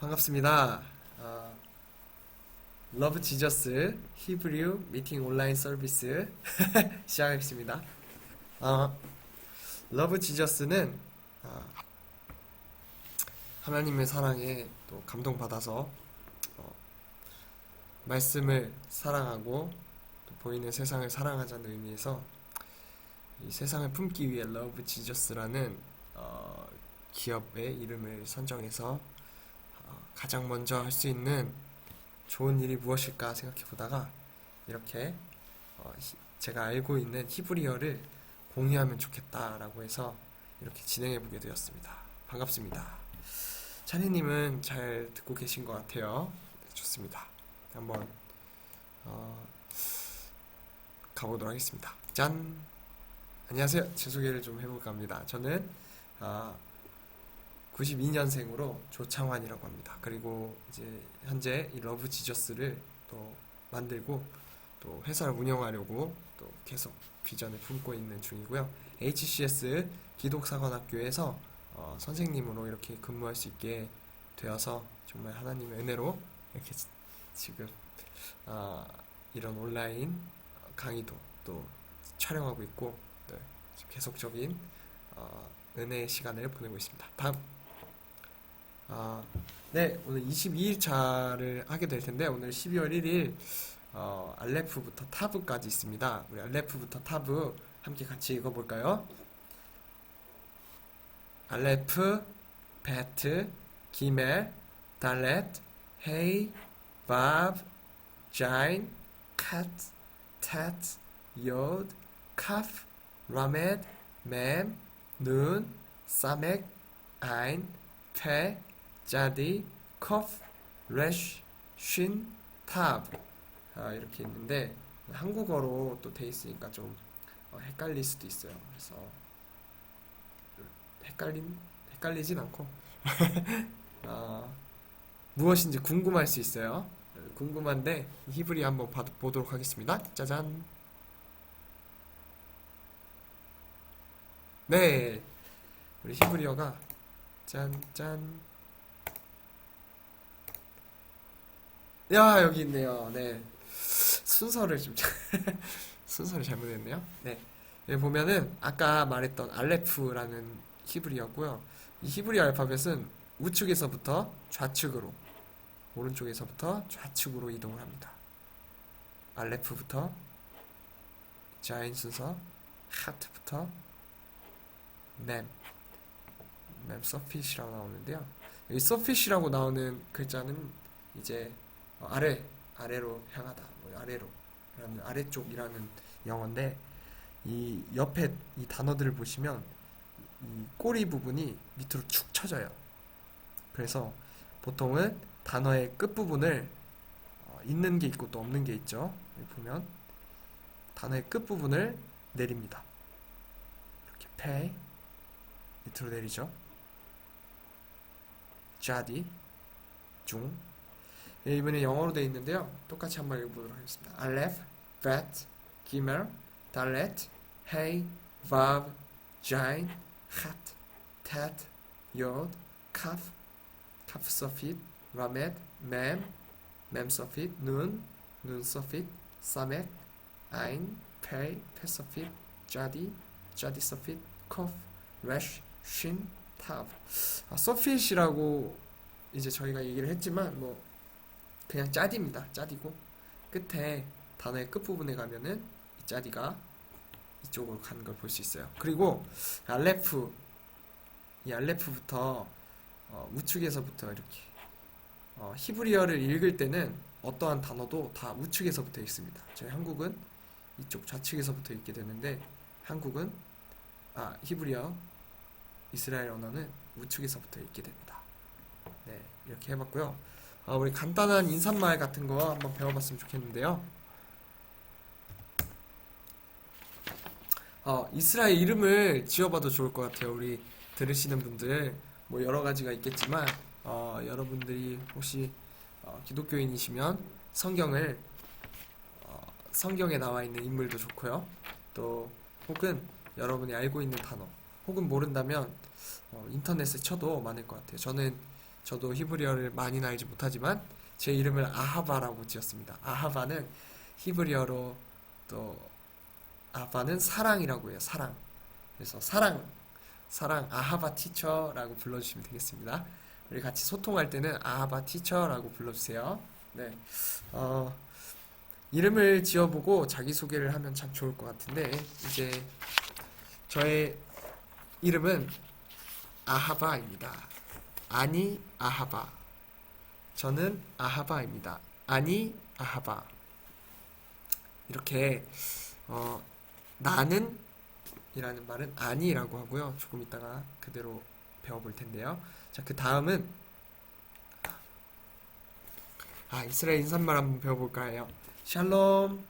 반갑습니다. 어, 러브 지저스 히브리우 미팅 온라인 서비스 시작하겠습니다. 어, 러브 지저스는 어, 하나님의 사랑에 또 감동받아서 어, 말씀을 사랑하고 또 보이는 세상을 사랑하자는 의미에서 이 세상을 품기 위해 러브 지저스라는 어, 기업의 이름을 선정해서 어, 가장 먼저 할 수 있는 좋은 일이 무엇일까 생각해 보다가 이렇게 어, 히- 제가 알고 있는 히브리어를 공유하면 좋겠다라고 해서 이렇게 진행해 보게 되었습니다. 반갑습니다. 찬이님은 잘 듣고 계신 것 같아요. 네, 좋습니다. 한번 어, 가보도록 하겠습니다. 짠! 안녕하세요. 제 소개를 좀 해볼까 합니다. 저는 아, 92년생으로 조창환이라고 합니다. 그리고 이제 현재 이 러브 지저스를 또 만들고 또 회사를 운영하려고 또 계속 비전을 품고 있는 중이고요. HCS 기독사관학교에서 어, 선생님으로 이렇게 근무할 수 있게 되어서 정말 하나님의 은혜로 이렇게 지- 지금 아, 이런 온라인 강의도 또 촬영하고 있고 네, 계속적인 어, 은혜의 시간을 보내고 있습니다. 다음 아, 네, 오늘 22일차를 하게 될 텐데, 오늘 12월 1일, 어, 알레프부터 타브까지 있습니다. 우리 알레프부터 타브 함께 같이 읽어볼까요? 알레프, 베트, 기멜, 달렛, 헤이, 바브, 자인, 캇, 탓, 요드, 카프, 라메드, 맴, 눈, 사멕, 아인, 페, 자디, 커프, 레쉬, 쉰, 타브 아, 이렇게 있는데 한국어로 또 돼 있으니까 좀 어, 헷갈릴 수도 있어요. 그래서 헷갈린 헷갈리진 않고 어, 무엇인지 궁금할 수 있어요. 궁금한데 히브리 한번 봐- 보도록 하겠습니다. 짜잔. 네, 우리 히브리어가 짠짠. 야 여기 있네요. 네 순서를 좀 순서를 잘못했네요. 네 여기 보면은 아까 말했던 알레프라는 히브리어고요. 이 히브리 알파벳은 우측에서부터 좌측으로 오른쪽에서부터 좌측으로 이동을 합니다. 알레프부터 자인 순서 하트부터 맴 맴 서핏이라고 나오는데요. 여기 서핏이라고 나오는 글자는 이제 어, 아래 아래로 향하다 뭐 아래로라는 아래쪽이라는 영어인데 이 옆에 이 단어들을 보시면 이 꼬리 부분이 밑으로 축 처져요. 그래서 보통은 단어의 끝 부분을 어, 있는 게 있고 또 없는 게 있죠. 보면 단어의 끝 부분을 내립니다. 이렇게 pay 밑으로 내리죠. 자디 중 예, 이번에 영어로 되어 있는데요. 똑같이 한번 읽어보도록 하겠습니다. 알레프, 벳, 기멜, 달렛, 헤이, 바브, 자인, 핫, 탓, 요드, 카프, 카프 서핏, 라메드, 맴, 맴 서핏, 눈, 눈 서핏, 사멕, 아인, 페이, 페 서핏, 자디, 자디 서핏, 코프, 레쉬, 쉰, 타브. 아, 서핏이라고 이제 저희가 얘기를 했지만 뭐 그냥 짜디입니다. 짜디고 끝에 단어의 끝부분에 가면은 이 짜디가 이쪽으로 가는 걸 볼 수 있어요. 그리고 알레프 이 알레프부터 어, 우측에서부터 이렇게 어, 히브리어를 읽을 때는 어떠한 단어도 다 우측에서부터 읽습니다. 저희 한국은 이쪽 좌측에서부터 읽게 되는데 한국은 아 히브리어 이스라엘 언어는 우측에서부터 읽게 됩니다. 네 이렇게 해봤고요. 아, 우리 간단한 인사말 같은 거 한번 배워봤으면 좋겠는데요. 어, 이스라엘 이름을 지어봐도 좋을 것 같아요. 우리 들으시는 분들 뭐 여러 가지가 있겠지만 어, 여러분들이 혹시 어, 기독교인이시면 성경을 어, 성경에 나와 있는 인물도 좋고요. 또 혹은 여러분이 알고 있는 단어 혹은 모른다면 어, 인터넷에 쳐도 많을 것 같아요. 저는 저도 히브리어를 많이는 알지 못하지만 제 이름을 아하바라고 지었습니다. 아하바는 히브리어로 또 아하바는 사랑이라고 해요. 사랑. 그래서 사랑, 사랑 아하바 티처라고 불러주시면 되겠습니다. 우리 같이 소통할 때는 아하바 티처라고 불러주세요. 네. 어, 이름을 지어보고 자기 소개를 하면 참 좋을 것 같은데, 이제 저의 이름은 아하바입니다. 아니 아하바. 저는 아하바입니다. 아니 아하바. 이렇게 어, 나는 이라는 말은 아니라고 하고요. 조금 이따가 그대로 배워볼 텐데요. 자, 그 다음은 아, 이스라엘 인사말 한번 배워볼까 해요. 샬롬,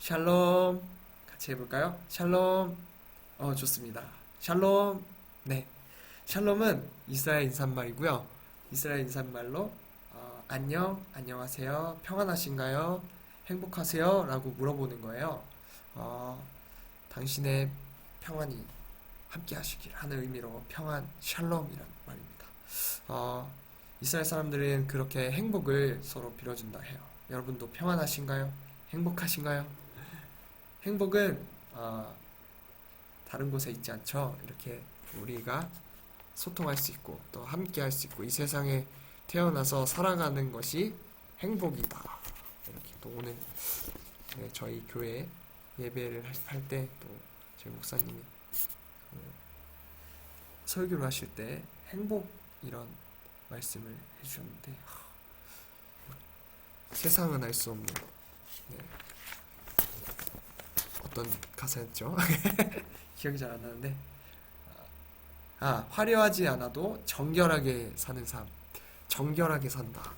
샬롬. 같이 해볼까요? 샬롬. 어, 좋습니다. 샬롬. 네. 샬롬은 이스라엘 인사말이고요. 이스라엘 인사말로 어, 안녕, 안녕하세요, 평안하신가요? 행복하세요? 라고 물어보는 거예요. 어, 당신의 평안이 함께 하시길 하는 의미로 평안, 샬롬이라는 말입니다. 어, 이스라엘 사람들은 그렇게 행복을 서로 빌어준다 해요. 여러분도 평안하신가요? 행복하신가요? 행복은 어, 다른 곳에 있지 않죠. 이렇게 우리가 소통할 수 있고 또 함께 할 수 있고 이 세상에 태어나서 살아가는 것이 행복이다. 이렇게 또 오늘 네, 저희 교회 예배를 할 때 또 저희 목사님이 그 설교를 하실 때 행복 이런 말씀을 해주셨는데 하, 세상은 알 수 없는 네, 어떤 가사였죠? 기억이 잘 안 나는데 아 화려하지 않아도 정결하게 사는 삶 정결하게 산다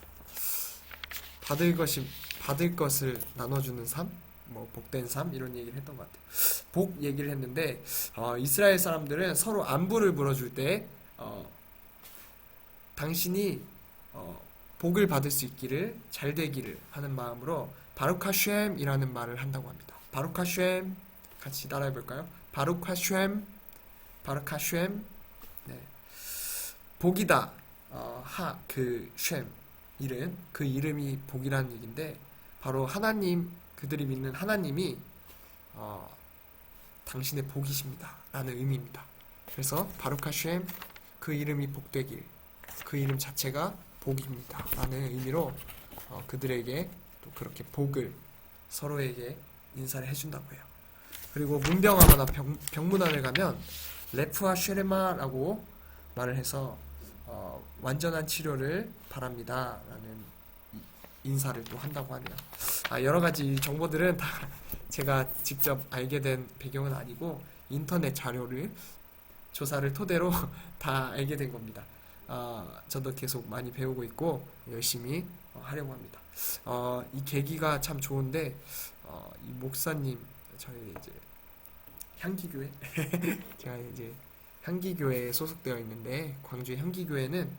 받을 것이 받을 것을 나눠주는 삶, 뭐 복된 삶 이런 얘기를 했던 것 같아요. 복 얘기를 했는데 어, 이스라엘 사람들은 서로 안부를 물어줄 때 어, 당신이 어, 복을 받을 수 있기를 잘 되기를 하는 마음으로 바루카쉔이라는 말을 한다고 합니다. 바루카쉔 같이 따라해 볼까요? 바루카쉔 네. 복이다. 어, 하그 쉔. 이름 그 이름이 복이라는 얘기인데 바로 하나님 그들이 믿는 하나님이 어, 당신의 복이십니다 라는 의미입니다. 그래서 바루카쉔 그 이름이 복되길 그 이름 자체가 복입니다 라는 의미로 어, 그들에게 또 그렇게 복을 서로에게 인사를 해준다고 해요. 그리고 문병하거나 병, 병문안을 가면 레프아 쉐레마라고 말을 해서 어, 완전한 치료를 바랍니다. 라는 이- 인사를 또 한다고 하네요. 아, 여러 가지 정보들은 다 제가 직접 알게 된 배경은 아니고 인터넷 자료를 조사를 토대로 다 알게 된 겁니다. 아, 저도 계속 많이 배우고 있고 열심히 어, 하려고 합니다. 어, 이 계기가 참 좋은데 어, 이 목사님 저희 이제 향기교회 제가 이제 향기교회에 소속되어 있는데 광주 향기교회는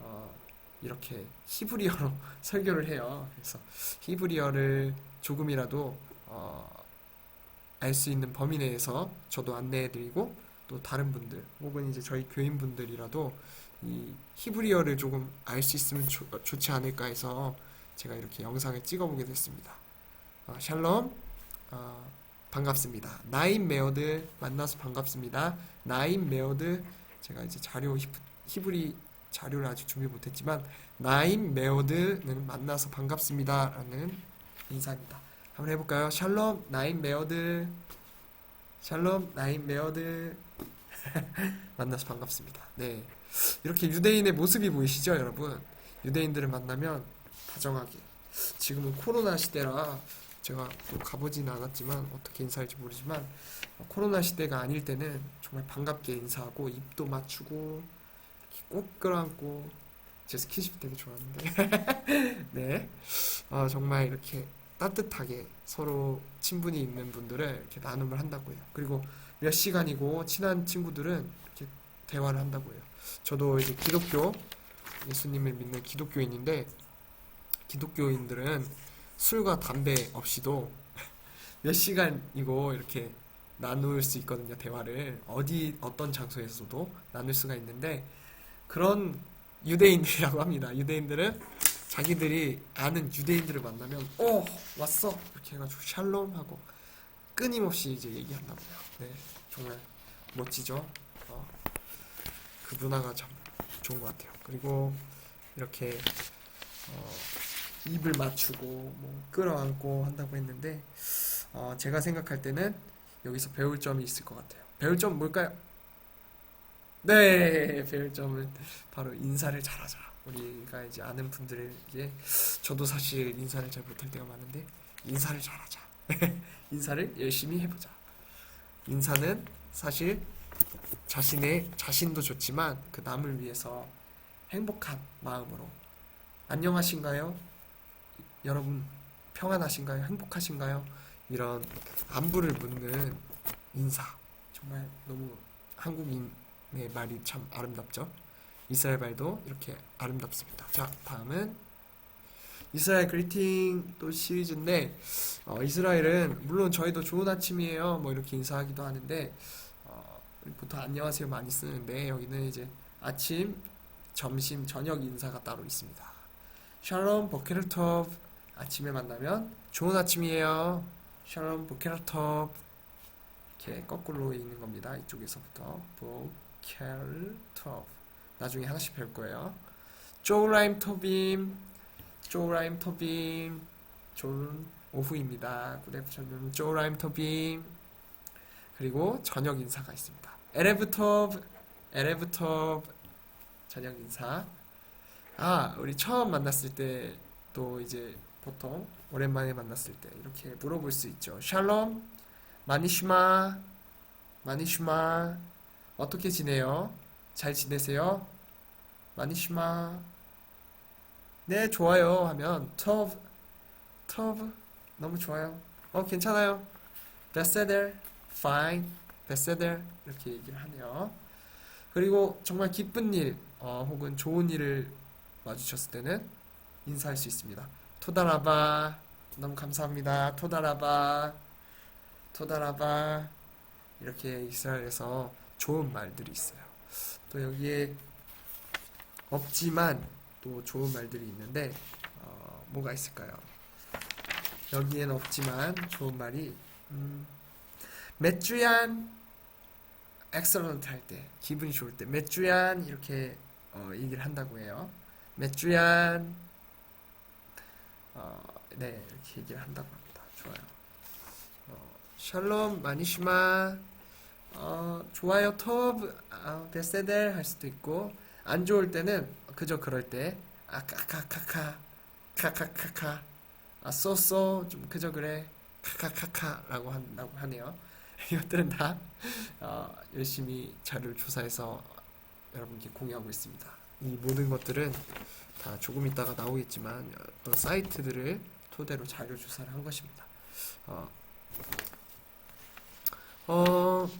어, 이렇게 히브리어로 설교를 해요. 그래서 히브리어를 조금이라도 어, 알 수 있는 범위 내에서 저도 안내해드리고 또 다른 분들 혹은 이제 저희 교인분들이라도 이 히브리어를 조금 알 수 있으면 좋, 좋지 않을까 해서 제가 이렇게 영상을 찍어보게 됐습니다. 어, 샬롬 어, 반갑습니다. 나인 메어드 만나서 반갑습니다. 나인 메어드 제가 이제 자료 히브- 히브리 자료를 아직 준비 못했지만 나인 메어드는 만나서 반갑습니다라는 인사입니다. 한번 해볼까요? 샬롬 나인 메어드 샬롬 나인 메어드 만나서 반갑습니다. 네 이렇게 유대인의 모습이 보이시죠, 여러분? 유대인들을 만나면 다정하게 지금은 코로나 시대라 제가 또 가보지는 않았지만 어떻게 인사할지 모르지만 어, 코로나 시대가 아닐 때는 정말 반갑게 인사하고 입도 맞추고 꼭 끌어안고 제 스킨십 되게 좋아하는데. 네. 어, 정말 이렇게 따뜻하게 서로 친분이 있는 분들을 이렇게 나눔을 한다고 해요. 그리고 몇 시간이고 친한 친구들은 이렇게 대화를 한다고 해요. 저도 이제 기독교 예수님을 믿는 기독교인인데 기독교인들은 술과 담배 없이도 몇 시간이고 이렇게 나눌 수 있거든요, 대화를. 어디, 어떤 장소에서도 나눌 수가 있는데, 그런 유대인들이라고 합니다. 유대인들은 자기들이 아는 유대인들을 만나면 어 왔어 이렇게 해가지고 샬롬 하고 끊임없이 이제 얘기한다고 해요. 네, 정말 멋지죠. 어, 그 문화가 참 좋은 것 같아요. 그리고 이렇게 어, 입을 맞추고 뭐 끌어안고 한다고 했는데 어, 제가 생각할 때는 여기서 배울 점이 있을 것 같아요. 배울 점 뭘까요? 네, 배울 점은 바로 인사를 잘하자. 우리가 이제 아는 분들에게 저도 사실 인사를 잘 못할 때가 많은데 인사를 잘하자. 인사를 열심히 해보자. 인사는 사실 자신의 자신도 좋지만 그 남을 위해서 행복한 마음으로 안녕하신가요? 여러분 평안하신가요? 행복하신가요? 이런 안부를 묻는 인사 정말 너무 한국인의 말이 참 아름답죠. 이스라엘 말도 이렇게 아름답습니다. 자 다음은 이스라엘 그리팅 또 시리즈인데 어, 이스라엘은 물론 저희도 좋은 아침이에요 뭐 이렇게 인사하기도 하는데 어, 보통 안녕하세요 많이 쓰는데 여기는 이제 아침, 점심, 저녁 인사가 따로 있습니다. 샬롬 보케르톱 아침에 만나면 좋은 아침이에요. 샬롬 보케르톱 이렇게 거꾸로 읽는 겁니다. 이쪽에서부터 보케르톱 나중에 하나씩 배울 거예요. 쪼라임 토빔 쪼라임 토빔 좋은 오후입니다. 구레프처럼 쪼라임 토빔 그리고 저녁 인사가 있습니다. 에레브톱 에레브톱 저녁 인사 아 우리 처음 만났을 때 또 이제 보통 오랜만에 만났을 때 이렇게 물어볼 수 있죠. 샬롬 마니슈마 마니슈마 어떻게 지내요? 잘 지내세요? 마니슈마 네 좋아요 하면 터브 터브 너무 좋아요. 어 괜찮아요. 베세델 fine 베세델 이렇게 얘기를 하네요. 그리고 정말 기쁜 일 어, 혹은 좋은 일을 마주쳤을 때는 인사할 수 있습니다. 토다라바 너무 감사합니다. 토다라바 토다라바 이렇게 이스라엘에서 좋은 말들이 있어요. 또 여기에 없지만 또 좋은 말들이 있는데 어, 뭐가 있을까요? 여기엔 없지만 좋은 말이 음, 맥주얀 엑셀런트 할 때 기분이 좋을 때 맥주얀 이렇게 어, 얘기를 한다고 해요. 맥주얀 어, 네 이렇게 얘기를 한다고 합니다. 좋아요. 어, 샬롬 마니시마. 어, 좋아요 톱. 아, 베세델 할 수도 있고. 안 좋을 때는 그저 그럴 때. 아카카카카. 카카카카. 아 쏘쏘. 좀 그저 그래. 카카카카라고 한다고 하네요. 이것들은 다 어, 열심히 자료를 조사해서 여러분께 공유하고 있습니다. 이 모든 것들은 다 조금 있다가 나오겠지만 어떤 사이트들을 토대로 자료 조사를 한 것입니다. 어, 어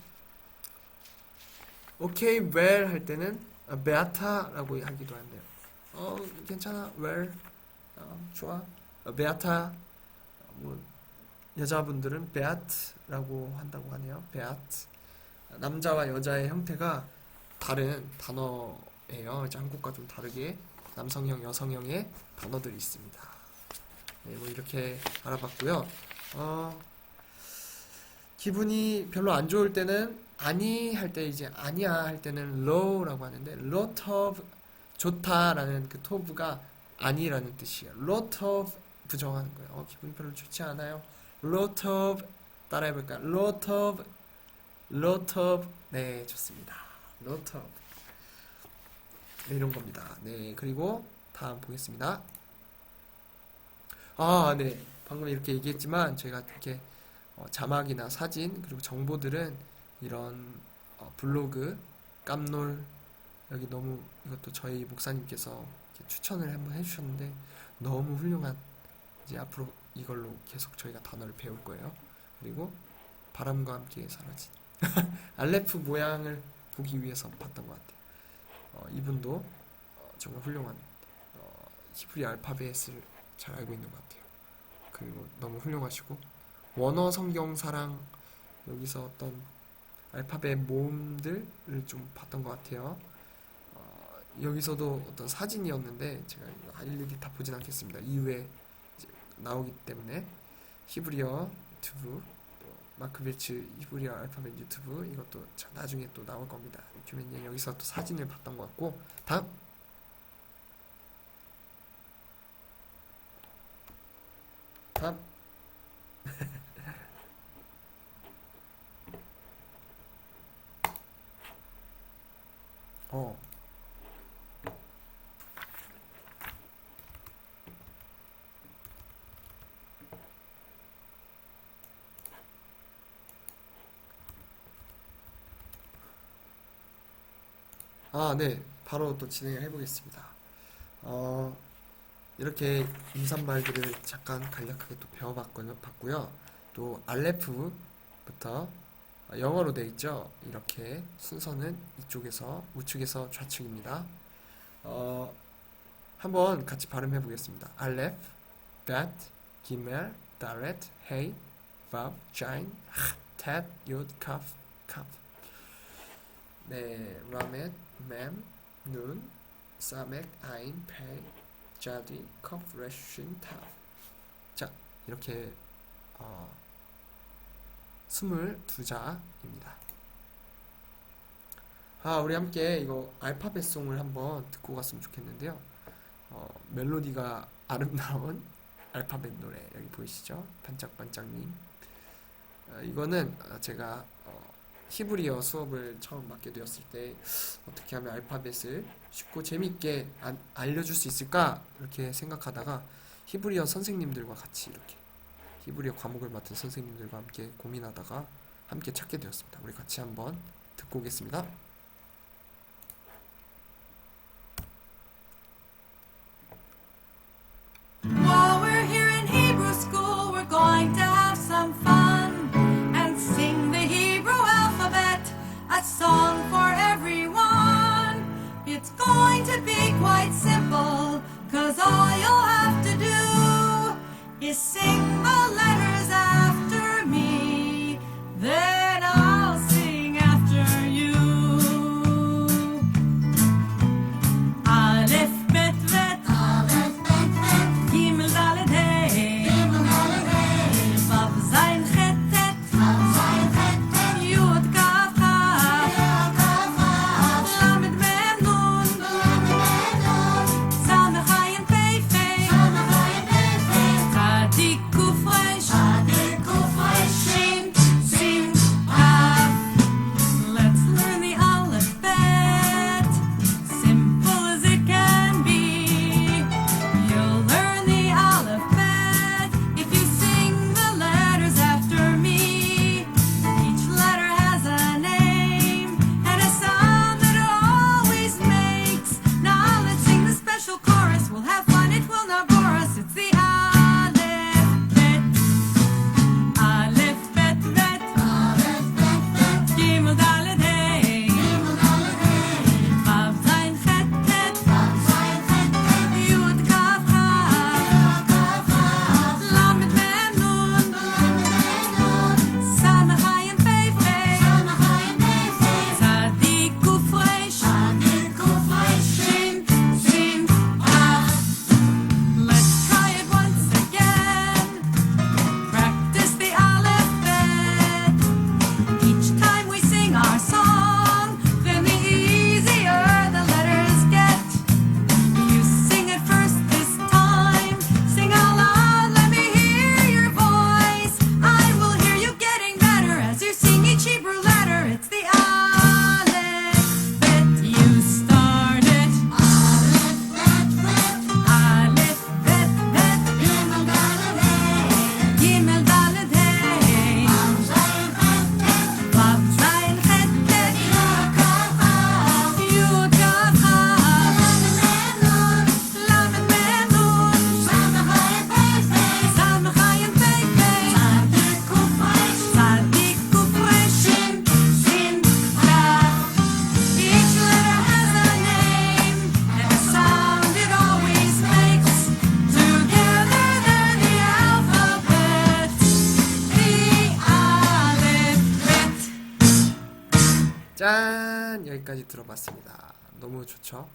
오케이 well 할 때는 베아타라고 하기도 한대요. 어 괜찮아 well 어, 좋아 어, 베아타 뭐 여자분들은 베아트라고 한다고 하네요. 베아트 남자와 여자의 형태가 다른 단어 예요. 한국과 좀 다르게 남성형, 여성형의 단어들이 있습니다. 네, 뭐 이렇게 알아봤고요. 어, 기분이 별로 안 좋을 때는 아니 할 때 이제 아니야 할 때는 low라고 하는데 lot of 좋다라는 그 toof가 아니라는 뜻이에요. lot of 부정하는 거예요. 어, 기분이 별로 좋지 않아요. lot of 따라해볼까? lot of lot of 네 좋습니다. lot of 네, 이런 겁니다. 네 그리고 다음 보겠습니다. 아, 네. 방금 이렇게 얘기했지만 저희가 이렇게 어, 자막이나 사진 그리고 정보들은 이런 어, 블로그 깜놀 여기 너무 이것도 저희 목사님께서 추천을 한번 해주셨는데 너무 훌륭한 이제 앞으로 이걸로 계속 저희가 단어를 배울 거예요. 그리고 바람과 함께 사라진 알레프 모양을 보기 위해서 봤던 것 같아요. 어, 이분도 어, 정말 훌륭한 어, 히브리 알파벳을 잘 알고 있는 것 같아요. 그리고 너무 훌륭하시고 원어 성경 사랑 여기서 어떤 알파벳 모음들을 좀 봤던 것 같아요. 어, 여기서도 어떤 사진이었는데 제가 일일이 다 보진 않겠습니다. 이후에 나오기 때문에 히브리어 유튜브 또 마크 빌츠 히브리어 알파벳 유튜브 이것도 자, 나중에 또 나올 겁니다. 큐맨님 여기서 또 사진을 봤던 것 같고 다음. 다음. 어 아, 네. 바로 또 진행을 해보겠습니다. 어, 이렇게 임산말들을 잠깐 간략하게 또 배워봤고요. 봤고요. 또 알레프부터 영어로 돼 있죠. 이렇게 순서는 이쪽에서 우측에서 좌측입니다. 어, 한번 같이 발음해 보겠습니다. 알레프, 자인, 텟, 요드, 카프, 카프. 네, 라멧, 맴, 눈, 사맥, 아인, 페, 자디, 커프, 레쉬신, 타. 자, 이렇게 어, 22자입니다. 아, 우리 함께 이거 알파벳 송을 한번 듣고 갔으면 좋겠는데요. 어, 멜로디가 아름다운 알파벳 노래 여기 보이시죠? 반짝반짝님. 어, 이거는 어, 제가 어, 히브리어 수업을 처음 맡게 되었을 때 어떻게 하면 알파벳을 쉽고 재밌게 안- 알려줄 수 있을까 이렇게 생각하다가 히브리어 선생님들과 같이 이렇게 히브리어 과목을 맡은 선생님들과 함께 고민하다가 함께 찾게 되었습니다. 우리 같이 한번 듣고 오겠습니다. Quite simple, cause all you'll have to do is sing 너무 좋죠?